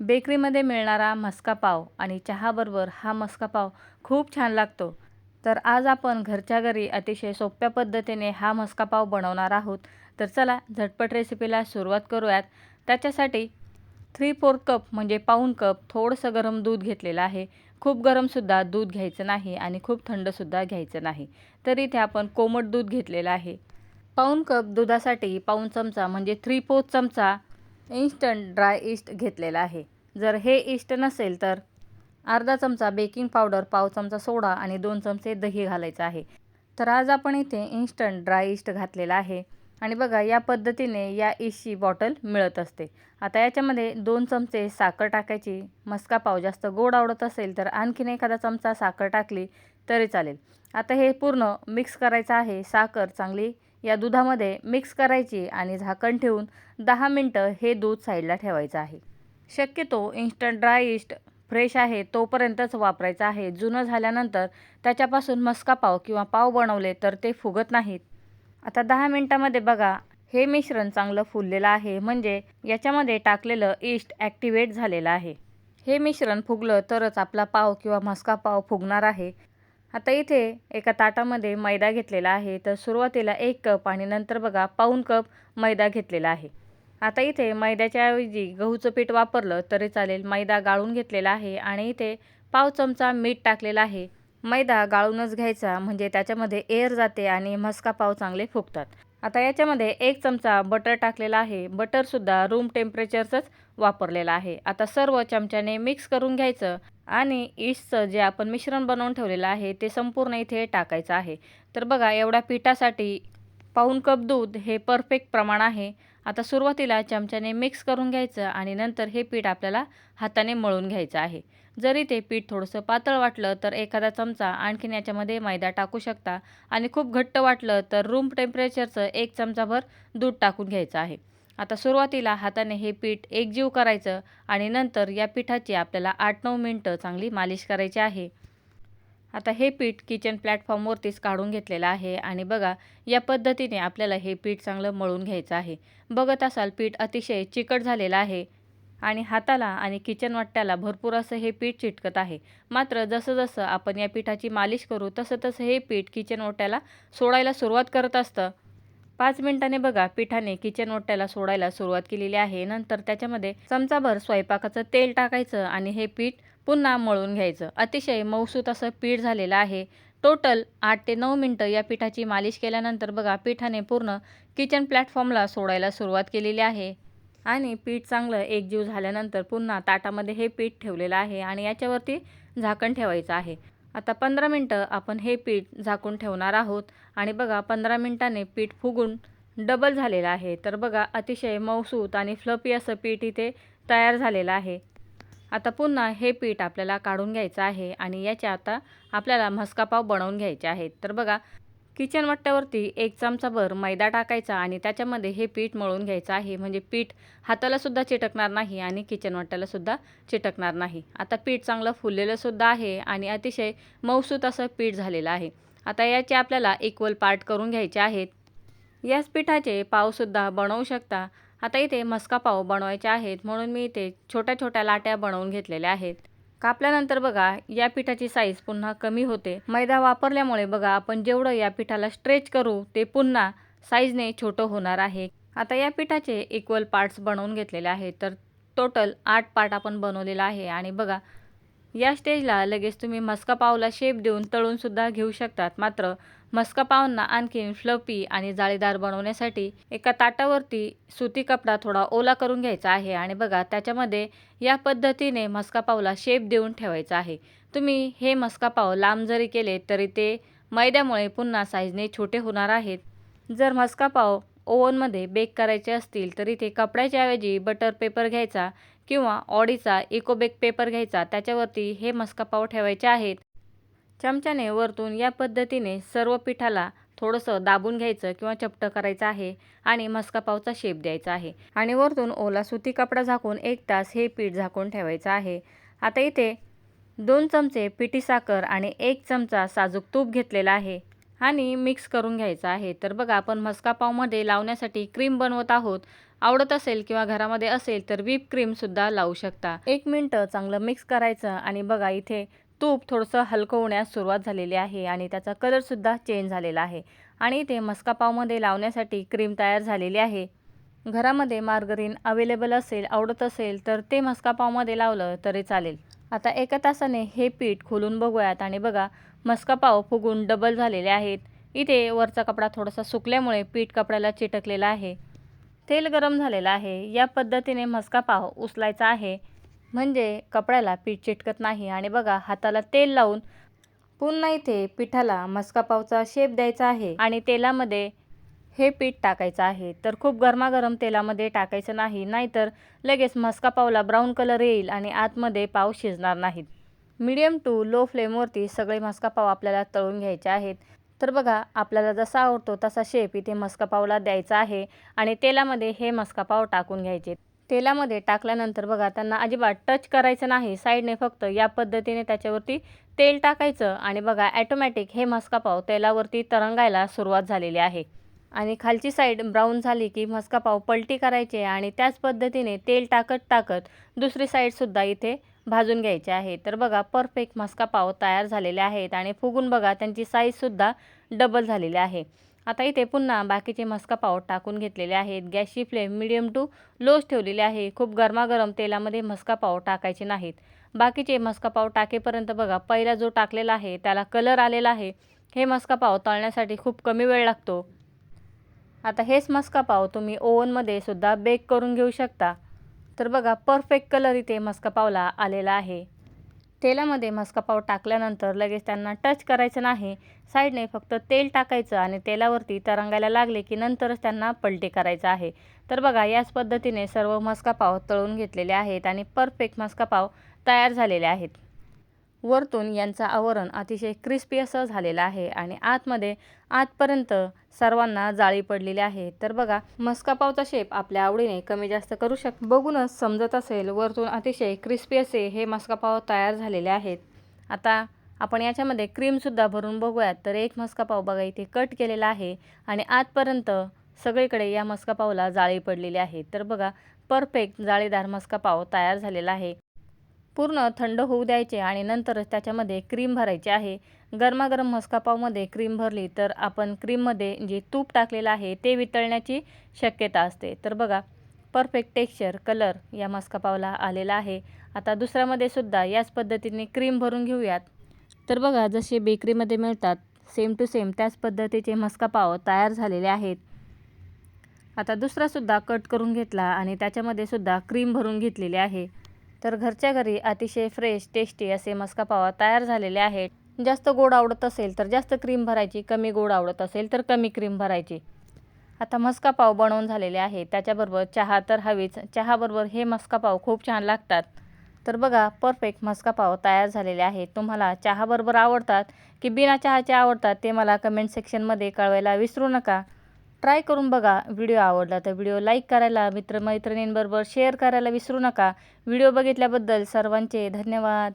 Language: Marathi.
बेकरीमध्ये मिळणारा मस्का पाव आणि चहाबरोबर हा मस्का पाव खूप छान लागतो. तर आज आपण घरच्या घरी अतिशय सोप्या पद्धतीने हा मस्का पाव बनवणार आहोत. तर चला झटपट रेसिपीला सुरुवात करूयात. त्याच्यासाठी थ्री फोर्थ कप म्हणजे पाऊण कप थोडंसं गरम दूध घेतलेलं आहे. खूप गरमसुद्धा दूध घ्यायचं नाही आणि खूप थंडसुद्धा घ्यायचं नाही. तर इथे आपण कोमट दूध घेतलेलं आहे. पाऊण कप दुधासाठी पाऊण चमचा म्हणजे थ्री फोर्थ चमचा इन्स्टंट ड्राय इस्ट घेतलेला आहे. जर हे इष्ट नसेल तर अर्धा चमचा बेकिंग पावडर पाव चमचा सोडा आणि दोन चमचे दही घालायचं आहे. तर आज आपण इथे इन्स्टंट ड्राय इस्ट घातलेला आहे आणि बघा या पद्धतीने या इस्टची बॉटल मिळत असते. आता याच्यामध्ये दोन चमचे साखर टाकायची. मस्का पाव जास्त गोड आवडत असेल तर आणखीन एखादा चमचा साखर टाकली तरी चालेल. आता हे पूर्ण मिक्स करायचं आहे. साखर चांगली या दुधामध्ये मिक्स करायची आणि झाकण ठेवून दहा मिनटं हे दूध साईडला ठेवायचं आहे. शक्यतो इन्स्टंट ड्राय इस्ट फ्रेश आहे तोपर्यंतच वापरायचं आहे. जुनं झाल्यानंतर त्याच्यापासून मस्का पाव किंवा पाव बनवले तर ते फुगत नाहीत. आता दहा मिनटामध्ये बघा हे मिश्रण चांगलं फुललेलं आहे. म्हणजे याच्यामध्ये टाकलेलं इस्ट ॲक्टिवेट झालेलं आहे. हे मिश्रण फुगलं तरच आपला पाव किंवा मस्का पाव फुगणार आहे. आता इथे एका ताटामध्ये मैदा घेतलेला आहे. तर सुरुवातीला एक कप आणि नंतर बघा पाऊण कप मैदा घेतलेला आहे. आता इथे मैद्याच्या ऐवजी गहूचं पीठ वापरलं तरी चालेल. मैदा गाळून घेतलेला आहे आणि इथे पाव चमचा मीठ टाकलेला आहे. मैदा गाळूनच घ्यायचा म्हणजे त्याच्यामध्ये एअर जाते आणि मस्का पाव चांगले फुगतात. आता याच्यामध्ये एक चमचा बटर टाकलेला आहे. बटरसुद्धा रूम टेम्परेचरचंच वापरलेलं आहे. आता सर्व चमच्याने मिक्स करून घ्यायचं. आणि ईस्टचं जे आपण मिश्रण बनवून ठेवलेलं आहे ते संपूर्ण इथे टाकायचं आहे. तर बघा एवढ्या पिठासाठी पाऊण कप दूध हे परफेक्ट प्रमाण आहे. आता सुरुवातीला चमच्याने मिक्स करून घ्यायचं आणि नंतर हे पीठ आपल्याला हाताने मळून घ्यायचं आहे. जरी ते पीठ थोडंसं पातळ वाटलं तर एखादा चमचा आणखीन याच्यामध्ये मैदा टाकू शकता. आणि खूप घट्ट वाटलं तर रूम टेम्परेचरचं एक चमचाभर दूध टाकून घ्यायचं आहे. आता सुरुवातीला हाताने हे पीठ एकजीव करायचं आणि नंतर या पिठाची आपल्याला आठ नऊ मिनटं चांगली मालिश करायची आहे. आता हे पीठ किचन प्लॅटफॉर्मवरतीच काढून घेतलेलं आहे आणि बघा या पद्धतीने आपल्याला हे पीठ चांगलं मळून घ्यायचं आहे. बघत असाल पीठ अतिशय चिकट झालेलं आहे आणि हाताला आणि किचन वाट्याला भरपूर असं हे पीठ चिटकत आहे. मात्र जसं जसं आपण या पिठाची मालिश करू तसं तसं हे पीठ किचन वाट्याला सोडायला सुरुवात करत असतं. पाच मिनिटाने बघा पिठाने किचन ओट्याला सोडायला सुरुवात केलेली आहे. नंतर त्याच्यामध्ये चमचाभर स्वयंपाकाचं तेल टाकायचं आणि हे पीठ पुन्हा मळून घ्यायचं. अतिशय मऊसूत असं पीठ झालेलं आहे. टोटल आठ ते नऊ मिनटं या पिठाची मालिश केल्यानंतर बघा पिठाने पूर्ण किचन प्लॅटफॉर्मला सोडायला सुरुवात केलेली आहे. आणि पीठ चांगलं एकजीव झाल्यानंतर पुन्हा ताटामध्ये हे पीठ ठेवलेलं आहे आणि याच्यावरती झाकण ठेवायचं आहे. आता पंधरा मिनटं आपण हे पीठ झाकून ठेवणार आहोत. आणि बघा पंधरा मिनटाने पीठ फुगून डबल झालेलं आहे. तर बघा अतिशय मऊसूत आणि फ्लपी असं पीठ इथे तयार झालेलं आहे. आता पुन्हा हे पीठ आपल्याला काढून घ्यायचं आहे आणि याच्या आता आपल्याला मस्का पाव बनवून घ्यायचे आहेत. तर बघा किचन वट्ट्यावरती एक चमचाभर मैदा टाकायचा आणि त्याच्यामध्ये हे पीठ मळून घ्यायचं आहे. म्हणजे पीठ हातालासुद्धा चिटकणार नाही आणि किचन वट्ट्यालासुद्धा चिटकणार नाही. आता पीठ चांगलं फुललेलंसुद्धा आहे आणि अतिशय मऊसूत असं पीठ झालेलं आहे. आता याचे आपल्याला इक्वल पार्ट करून घ्यायचे आहेत. याच पिठाचे पावसुद्धा बनवू शकता. आता इथे मस्का पाव बनवायचे आहेत. म्हणून मी इथे छोट्या छोट्या लाट्या बनवून घेतलेल्या आहेत. कापल्यानंतर बघा या पिठाची साईज पुन्हा कमी होते. मैदा वापरल्यामुळे बघा आपण जेवढं या पिठाला स्ट्रेच करू ते पुन्हा साईजने छोटं होणार आहे. आता या पिठाचे इक्वल पार्ट्स बनवून घेतलेले आहेत. तर टोटल आठ पार्ट आपण बनवलेला आहे. आणि बघा या स्टेजला लगेच तुम्ही मस्का पावला शेप देऊन तळूनसुद्धा घेऊ शकतात. मात्र मस्का पावांना आणखी फ्लपी आणि जाळीदार बनवण्यासाठी एका ताटावरती सुती कपडा थोडा ओला करून घ्यायचा आहे. आणि बघा त्याच्यामध्ये या पद्धतीने मस्का पावला शेप देऊन ठेवायचा आहे. तुम्ही हे मस्का पाव लांब जरी केले तरी ते मैद्यामुळे पुन्हा साईजने छोटे होणार आहेत. जर मस्का पाव ओव्हनमध्ये बेक करायचे असतील तर इथे कपड्याच्या ऐवजी बटर पेपर घ्यायचा किंवा ऑडीचा इकोबेक पेपर घ्यायचा. त्याच्यावरती हे मस्का पाव ठेवायचे आहेत. चमच्याने वरतून या पद्धतीने सर्व पिठाला थोडंसं दाबून घ्यायचं किंवा चपटं करायचं आहे आणि मस्का पावचा शेप द्यायचा आहे. आणि वरतून ओला सुती कपडा झाकून एक तास हे पीठ झाकून ठेवायचं आहे. आता इथे दोन चमचे पिठी साखर आणि एक चमचा साजूक तूप घेतलेला आहे आणि मिक्स करून घ्यायचं आहे. तर बघा आपण मस्का पावमध्ये लावण्यासाठी क्रीम बनवत आहोत. आवडत असेल किंवा घरामध्ये असेल तर व्हीप क्रीमसुद्धा लावू शकता. एक मिनटं चांगलं मिक्स करायचं आणि बघा इथे तूप थोडंसं हलकं होण्यास सुरुवात झालेली आहे आणि त्याचा कलरसुद्धा चेंज झालेला आहे. आणि इथे मस्कापावमध्ये लावण्यासाठी क्रीम तयार झालेली आहे. घरामध्ये मार्गरीन अवेलेबल असेल आवडत असेल तर ते मस्कापावमध्ये लावलं तरी चालेल. आता एका तासाने हे पीठ खोलून बघूयात आणि बघा मस्का पाव फुगून डबल झालेले आहेत. इथे वरचा कपडा थोडासा सुकल्यामुळे पीठ कपड्याला चिटकलेला आहे. तेल गरम झालेलं आहे. या पद्धतीने मस्का पाव उचलायचा आहे. म्हणजे कपड्याला पीठ चिटकत नाही आणि बघा हाताला तेल लावून पुन्हा इथे पिठाला मस्का पावचा शेप द्यायचा आहे आणि तेलामध्ये हे पीठ टाकायचं आहे. तर खूप गरमागरम तेलामध्ये टाकायचं नाही नाहीतर लगेच मस्का पावला ब्राऊन कलर येईल आणि आतमध्ये पाव शिजणार नाहीत. मीडियम टू लो फ्लेमवरती सगळे मस्का पाव आपल्याला तळून घ्यायचे आहेत. तर बघा आपल्याला जसा आवडतो तसा शेप इथे मस्का पावला द्यायचा आहे आणि तेलामध्ये हे मस्का पाव टाकून घ्यायचे. तेलामध्ये टाकल्यानंतर बघा त्यांना अजिबात टच करायचं नाही. साईडने फक्त या पद्धतीने त्याच्यावरती तेल टाकायचं आणि बघा ॲटोमॅटिक हे मस्कापाव तेलावरती तरंगायला सुरुवात झालेली आहे. आणि खालची साईड ब्राऊन झाली की मस्का पाव पलटी करायचे आणि त्याच पद्धतीने तेल टाकत टाकत दुसरी साईडसुद्धा इथे भाजून घ्यायचे आहे. तर बघा परफेक्ट मस्का पाव तयार झालेले आहेत आणि फुगून बघा त्यांची साईजसुद्धा डबल झालेली आहे. आता इथे पुन्हा बाकीचे मस्का पाव टाकून घेतलेले आहेत. गॅसची फ्लेम मिडियम टू लोच ठेवलेली आहे. खूप गरमागरम तेलामध्ये मस्का पाव टाकायचे नाहीत. बाकीचे मस्का पाव टाकेपर्यंत बघा पहिला जो टाकलेला आहे त्याला कलर आलेला आहे. हे मस्का पाव तळण्यासाठी खूप कमी वेळ लागतो. आता हेच मस्का पाव तुम्ही ओव्हनमध्ये सुद्धा बेक करून घेऊ शकता. तर बघा परफेक्ट कलर इथे मस्का पावला आलेला आहे. तेलामध्ये मस्का पाव टाकल्यानंतर लगेच त्यांना टच करायचं नाही. साईडने फक्त तेल टाकायचं आणि तेलावरती तरंगायला लागले की नंतरच त्यांना पलटी करायचं आहे. तर बघा याच पद्धतीने सर्व मस्का पाव तळून घेतलेले आहेत आणि परफेक्ट मस्का पाव तयार झालेले आहेत. वरतून यांचं आवरण अतिशय क्रिस्पी असं झालेलं आहे आणि आतमध्ये आतपर्यंत सर्वांना जाळी पडलेली आहे. तर बघा मस्कापावचा शेप आपल्या आवडीने कमी जास्त करू शक बघूनच समजत असेल वरतून अतिशय क्रिस्पी असे हे मस्कापाव तयार झालेले आहेत. आता आपण याच्यामध्ये क्रीमसुद्धा भरून बघूयात. तर एक मस्का पाव बघा इथे कट केलेला आहे आणि आतपर्यंत सगळीकडे या मस्कापावला जाळी पडलेली आहे. तर बघा परफेक्ट जाळीदार मस्का पाव तयार झालेला आहे. पूर्ण थंड होऊ द्यायचे आणि नंतरच त्याच्यामध्ये क्रीम भरायची आहे. गरमागरम मस्कापावमध्ये क्रीम भरली तर आपण क्रीममध्ये जे तूप टाकलेलं आहे ते वितळण्याची शक्यता असते. तर बघा परफेक्ट टेक्स्चर कलर या मस्कापावला आलेला आहे. आता दुसऱ्यामध्ये सुद्धा याच पद्धतीने क्रीम भरून घेऊयात. तर बघा जसे बेकरीमध्ये मिळतात सेम टू सेम त्याच पद्धतीचे मस्कापाव तयार झालेले आहेत. आता दुसरासुद्धा कट करून घेतला आणि त्याच्यामध्ये सुद्धा क्रीम भरून घेतलेली आहे. तर घरच्या घरी अतिशय फ्रेश टेस्टी असे मस्का पावा तयार झालेले आहेत. जास्त गोड आवडत असेल तर जास्त क्रीम भरायची कमी गोड आवडत असेल तर कमी क्रीम भरायची. आता मस्का पाव बनवून झालेले आहे. त्याच्याबरोबर चहा तर हवीच. चहाबरोबर हे मस्का पाव खूप छान लागतात. तर बघा परफेक्ट मस्का पाव तयार झालेले आहेत तुम्हाला चहाबरोबर आवडतात की बिना चहाचे आवडतात ते मला कमेंट सेक्शनमध्ये कळवायला विसरू नका. ट्राय करून बघा व्हिडिओ आवडला तर व्हिडिओ लाईक करायला मित्रमैत्रिणींबरोबर शेअर करायला विसरू नका. व्हिडिओ बघितल्याबद्दल सर्वांचे धन्यवाद.